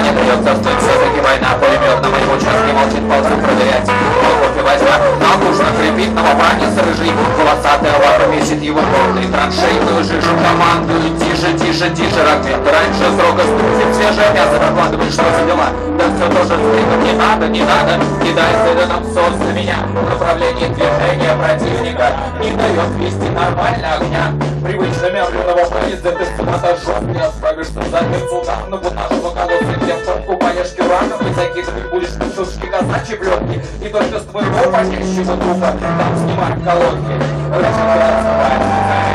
не дает царствовать все-таки война. Пулемет на моем участке молчит, ползу проверять. Волков и войска нам нужно крепить, новобранец рыжий. Волосатая лапа месит его полный траншей. Слышишь команду, тише, тише, тише, ракет. Раньше срока ступит свежее мясо, выкладываешь, что за дела. Да все тоже стыдно, не надо, не надо. Кидай сырен обзор за меня. Направление движения противника не дает вести нормально огня. Привычно мертвенного поезда, ты с ума не расправишься за мертвецом, но будто нашего колодца в топку поешь кюраном И закидывать будешь сушки казачьи плетки И только с твоего парящего трупа Там снимаем колонки Расчитаться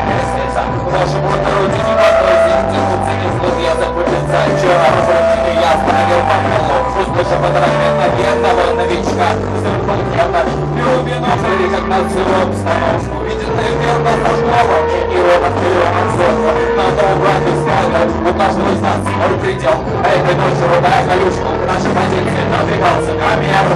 лестница. Вашему народе не подносит Институции слуг я запутался Вчера разбросили я остановил по полу Услышав фотографию наверного новичка. Сверху где-то жили как на целую обстановку Виденный верно сожглого И робот миллионов сотку Надо убрать из кадра У каждого из нас свой предел этой ночью рудая колючку К нашей позиции надвигался камер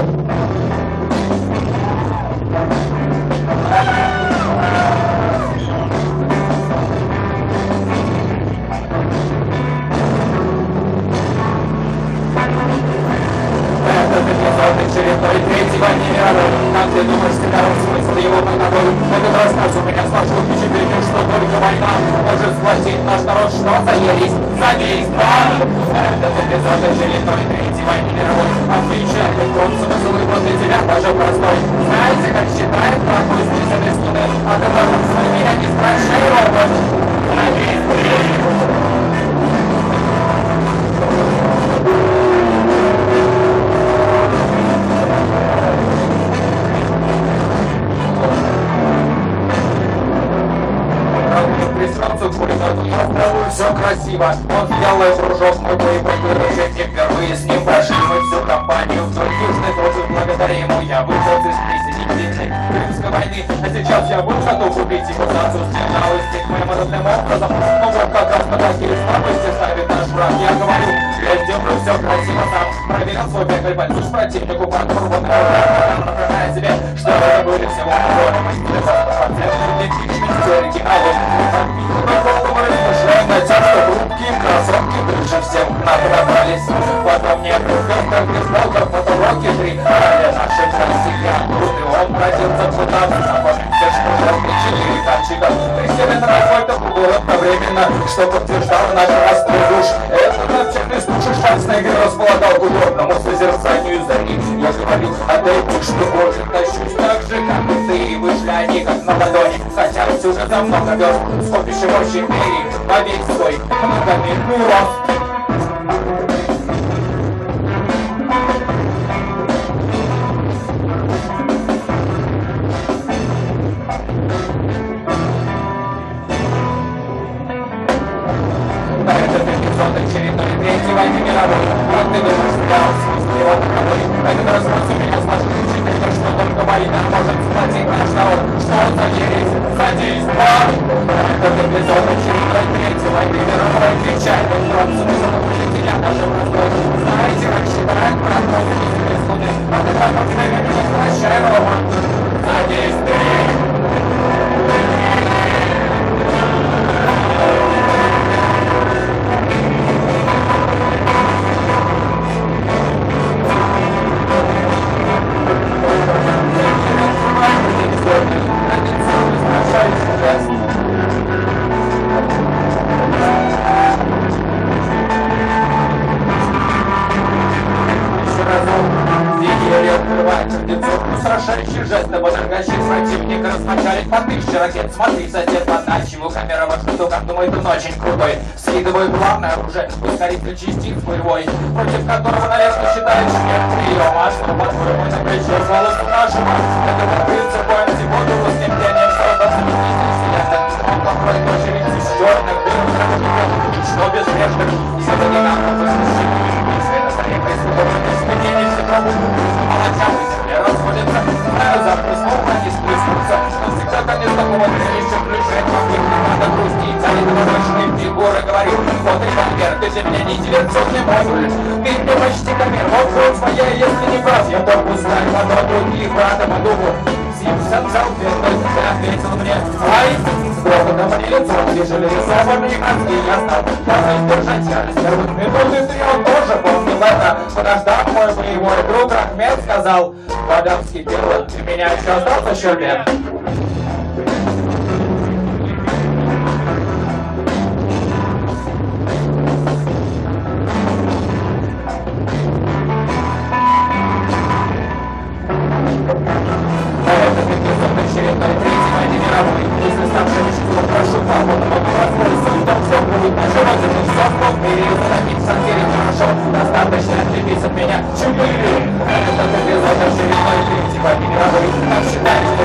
Этот эпизод очередной третьего мира Как ты думаешь, каков смысл его подготовить? Этот рассказ у меня сложил впечатление, что только война Может сплотить наш народ, что за ересь? За действо! Этот эпизод очередной третьего мировой Отвечает тот смысл его для тебя даже простой Знаете, как считает списанный студент О котором с меня не спрашивай Присрался пулемет, я сделаю все красиво Он сделает кружок мой боевой не Впервые с ним прошли мы всю компанию Вдоль южной тропы благодаря ему Я вышел из присоединительной Крымской войны А сейчас я был готов убить его за отсутствие жалости К моим родным образом Но вот как раз на такие слабости ставит наш враг Я говорю, я сделаю все красиво сам Проверил свой беглый пальцуш противнику Контрурванный удар Напоминает себе, что это были всего наборы Мастер оригиналов размышляя тем, что хрупкие красотки ближе всех к нам добрались. Потом мне как без долга, фотороки три. Ради нашей красивой груды он родился пытаться запомнить все, что желтый четыре качика. Присели на какой-то бугор одновременно, что подтверждал наш растрой душ. Это навчальный слушай шансный игры располагал к удобному созерцанию зари. Я говорю, отдайте, что может тащусь так же, как и ты, вышли они как на ладони. Хотя все уже за много верст, скопище мощи империи, во весь свой многомерный рост. На очередной третьей войны мировой. Как ты думаешь, смысл его таковой? Этот рассказ у меня впечатление, что только война может сплотить наш. Что за ересь? За действо! Этот эпизод очередной третьей войны Жест, обожагающий противника Размочалить по тысяче ракет Смотри, сосед, во что как думает, он очень крутой. Скидываю главное оружие, ускоритель частиц боевой Против которого, наверное, считает шмет прием А что, по-твоему, на плечо волосу нашего? Это добьется боем сегодня воскреплением Солдат заменитель селятся Он покроет очередь из черных дырок Что безбрежных И сегодня нам посвящение Света скорее происходит Изменение все пробуют Ты для меня не диверсионный модуль Ты мне почти камер Вот кровь моя, если не прав Я только знаю одно других брата по духу Симпсон Ты ответил мне Ай, с грохотом мне лицо Лежали рисованные мозги Я стал даже держать ярость Первых минут и три он тоже помнил это Подождав мой боевой друг Ахмед сказал Вода вскипела Ты меня еще остался Проживать эту тусовку в мире Заразить сортире хорошо Достаточно отлепить от меня чужие Это ты безумно живет Типа не гробы Так считаешь